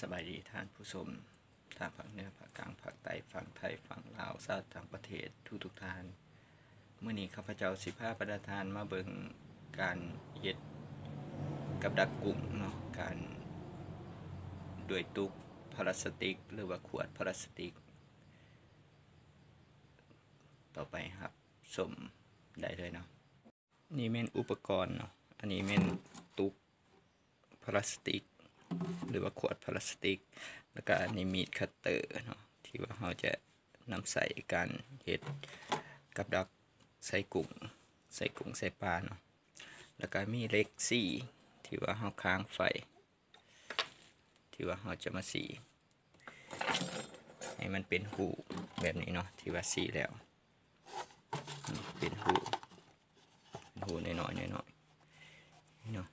สบายดีท่านผู้ชมทางฝั่งเหนือภาคกลางภาคใต้ฝั่งไทยฝั่งลาวชาต่างประเทศทุกทุกท่านเมื่อนี้ข้าพเจ้าสิพาประดาทานมาเบิงการเย็ดกับดักกุ้งเนาะการด้วยตุกพลาสติก หรือว่าขวดพลาสติก ต่อไปครับสมได้เลยเนาะนี่เม่นอุปกรณ์เนาะอันนี้เม่นตุกพลาสติก หรือว่าขวดพลาสติก แล้วก็อันนี้มีดคัตเตอร์เนาะที่ว่าเราจะนำใส่การเฮ็ดกับดักใส่กุ้งใส่กุ้งใส่ปลาเนาะแล้วก็มีเล็กสีที่ว่าเราค้างไฟ ที่ว่าเราจะมาสีให้มันเป็นหูแบบนี้เนาะที่ว่าสีแล้ว เป็นหูเป็นหูน้อยๆน้อยๆนี่เนาะ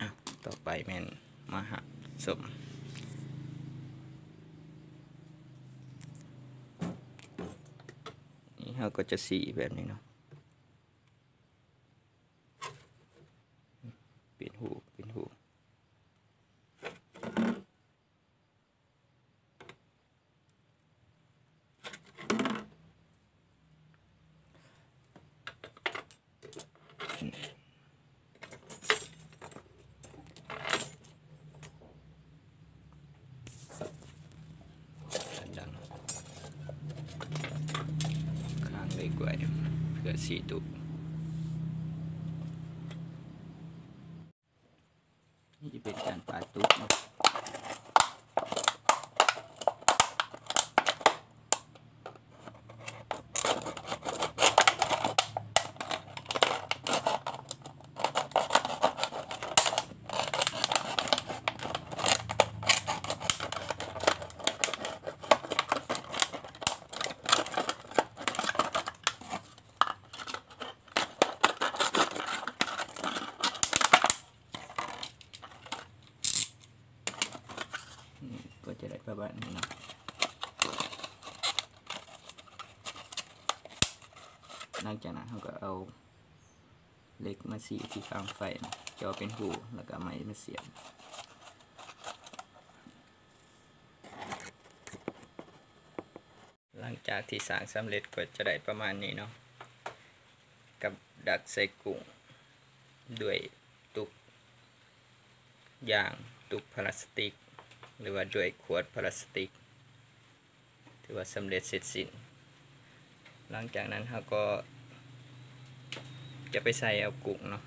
อะ ต่อไปแม่นมหาสมนี่เราก็จะสีแบบนี้เนาะเป็นหูเป็นหูดัง ข้างเล็กไก็จะได้ประมาณนี้นะหลังจากนั้นเราก็เอาเหล็กมาสีที่ข้างไฟนะจอเป็นหูแล้วก็ไม้มาเสียบหลังจากที่สร้างสำเร็จก็จะได้ประมาณนี้เนาะกับดักใส่กุ้งด้วยตุกยางตุกพลาสติก หรือว่าด้วยขวดพลาสติก ถือว่าสำเร็จเสร็จสิ้น หลังจากนั้นเราก็จะไปใส่เอากุ้งเนาะ